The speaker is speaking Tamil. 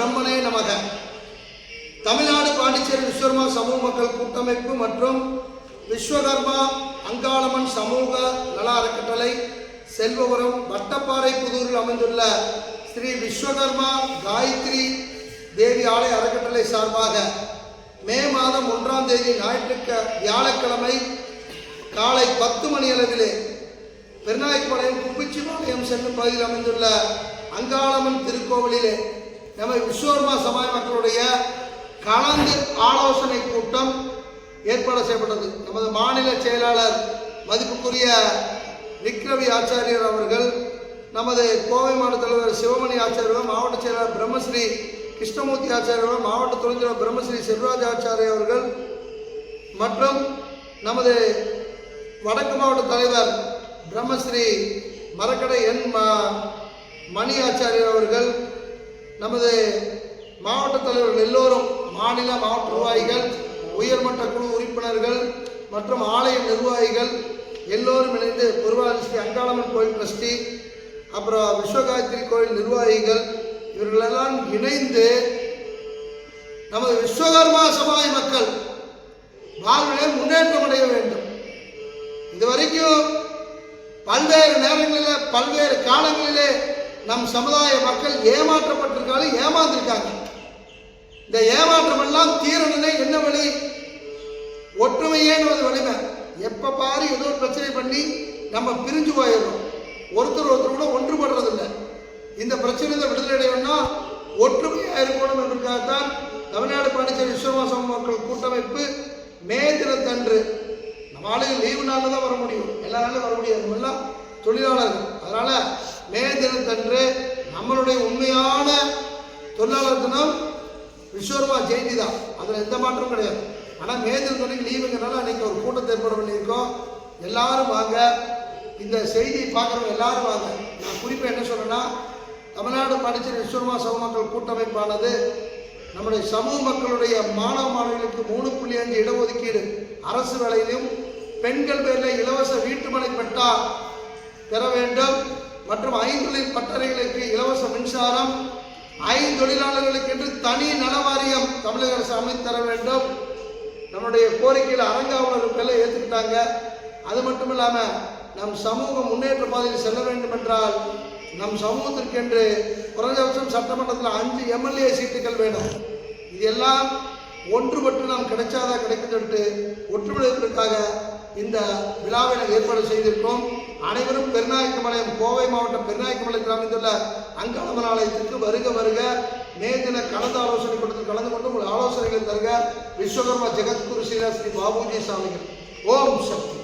பிரம்மனே நமக. தமிழ்நாடு பாண்டிச்சேரி விஸ்வகர்மா சமூக மக்கள் கூட்டமைப்பு மற்றும் விஸ்வகர்மா அங்காளம்மன் சமூக நல அறக்கட்டளை செல்வபுரம் வட்டப்பாறை புதூரில் அமைந்துள்ள ஸ்ரீ விஸ்வகர்மா காயத்ரி தேவி ஆலய அறக்கட்டளை சார்பாக மே மாதம் ஒன்றாம் தேதி ஞாயிற்றுக்க வியாழக்கிழமை காலை பத்து மணி அளவிலே பெருநாயக்கபாளையம் குப்பிச்சிபாளையம் செல்லும் பகுதியில் அமைந்துள்ள அங்காளம்மன் திருக்கோவிலிலே நம்ம விஸ்வகர்மா சமய மக்களுடைய கலந்து ஆலோசனை கூட்டம் ஏற்பாடு செய்யப்பட்டது. நமது மாநில செயலாளர் மதிப்புக்குரிய விக்ரவி ஆச்சாரியர் அவர்கள் நமது கோவை மாவட்ட தலைவர் சிவமணி ஆச்சாரியர் மாவட்ட செயலாளர் பிரம்மஸ்ரீ கிருஷ்ணமூர்த்தி ஆச்சாரியர் மாவட்ட துணைத்தலைவர் பிரம்மஸ்ரீ செல்வராஜ் ஆச்சாரிய அவர்கள் மற்றும் நமது வடக்கு மாவட்ட தலைவர் பிரம்மஸ்ரீ மரக்கடை என் ம- மணி ஆச்சாரியர் அவர்கள் நமது மாவட்ட தலைவர்கள் எல்லோரும் மாநில மாவட்ட நிர்வாகிகள் உயர்மட்ட குழு உறுப்பினர்கள் மற்றும் ஆலய நிர்வாகிகள் எல்லோரும் இணைந்து பெருவாள் ஸ்ரீ அங்காளம்மன் கோயில் ட்ரஸ்டி அப்புறம் விஸ்வகாயத்ரி கோயில் நிர்வாகிகள் இவர்களெல்லாம் இணைந்து நமது விஸ்வகர்மா சமுதாய மக்கள் வாழ்விலே முன்னேற்றம் அடைய வேண்டும். இதுவரைக்கும் பல்வேறு நேரங்களில் பல்வேறு காலங்களிலே நம் சமுதாய மக்கள் ஏமாற்றப்பட்டிருக்காங்க ஏமாந்திருக்காங்க. இந்த ஏமாற்றம் எல்லாம் தீரணும்னா என்ன வழி? ஒற்றுமையேன்னு ஒரு வலிமை. எப்போ பாரு ஏதோ ஒரு பிரச்சனை பண்ணி நம்ம பிரிஞ்சு போயிடுறோம். ஒருத்தர் ஒருத்தர் கூட ஒன்றுபடுறதில்லை. இந்த பிரச்சனை விடுதலை அடையணும்னா ஒற்றுமையாக இருக்கணும் என்பதற்காகத்தான் தமிழ்நாடு பாண்டிச்சேரி விஸ்வமாசம் மக்கள் கூட்டமைப்பு மே தினத்தன்று நம்ம ஆளுங்க லீவு நாளில் தான் வர முடியும். எல்லா நாளும் வர முடியாது. நம்ம தொழிலாளர்கள். அதனால மே தினத்தன்று நம்மளுடைய உண்மையான தொழிலாளர் தினம் விஸ்வர்மா ஜெயந்தி தான். அதில் எந்த மாற்றமும் கிடையாது. ஆனால் மே தினத்தன்னைக்கு லீவுங்கிறனால அன்னைக்கு ஒரு கூட்டத்தை ஏற்பாடு பண்ணியிருக்கோம். எல்லாரும் வாங்க. இந்த செய்தியை பார்க்குறவங்க எல்லாரும் வாங்க. நான் குறிப்பாக என்ன சொல்கிறேன்னா தமிழ்நாடு பாண்டிச்சேரி விஸ்வர்மா சமூக மக்கள் கூட்டமைப்பானது நம்முடைய சமூக மக்களுடைய மாணவ மாணவிகளுக்கு மூணு புள்ளி அஞ்சு இடஒதுக்கீடு அரசு வேலையிலும் பெண்கள் பேரில் இலவச வீட்டுமனை பெற்றால் பெற வேண்டும். மற்றும் ஐந்தொழில் பட்டறைகளுக்கு இலவச மின்சாரம் ஐந்தொழிலாளர்களுக்கு என்று தனி நலவாரியம் தமிழக அரசு அமைத்து தர வேண்டும். நம்முடைய கோரிக்கையில் அரங்காவலர்களெல்லாம் ஏற்றுக்கிட்டாங்க அது மட்டும் இல்லாமல் நம் சமூகம் முன்னேற்ற பாதையில் செல்ல வேண்டும் என்றால் நம் சமூகத்திற்கென்று குறைஞ்சபட்சம் சட்டமன்றத்தில் அஞ்சு எம்எல்ஏ சீட்டுகள் வேணும். இது எல்லாம் ஒன்றுபட்டு நாம் கிடைச்சாதான் கிடைக்கும் சொல்லிட்டு ஒற்றுமைக்காக இந்த விழாவை ஏற்பாடு செய்திருக்கோம் அனைவரும் பெருநாயக்கமலையம் கோவை மாவட்டம் பெருநாயக்கமலையத்தில் அமைந்துள்ள அங்காளம்மன் ஆலயத்திற்கு வருக வருக மே தின கலந்து ஆலோசனை கூட்டத்தில் கலந்து கொண்டு உங்கள் ஆலோசனைகளை தருக. விஸ்வகர்மா ஜெகத்குரு ஸ்ரீ பாபுஜி சாமிகள். ஓம் சக்தி.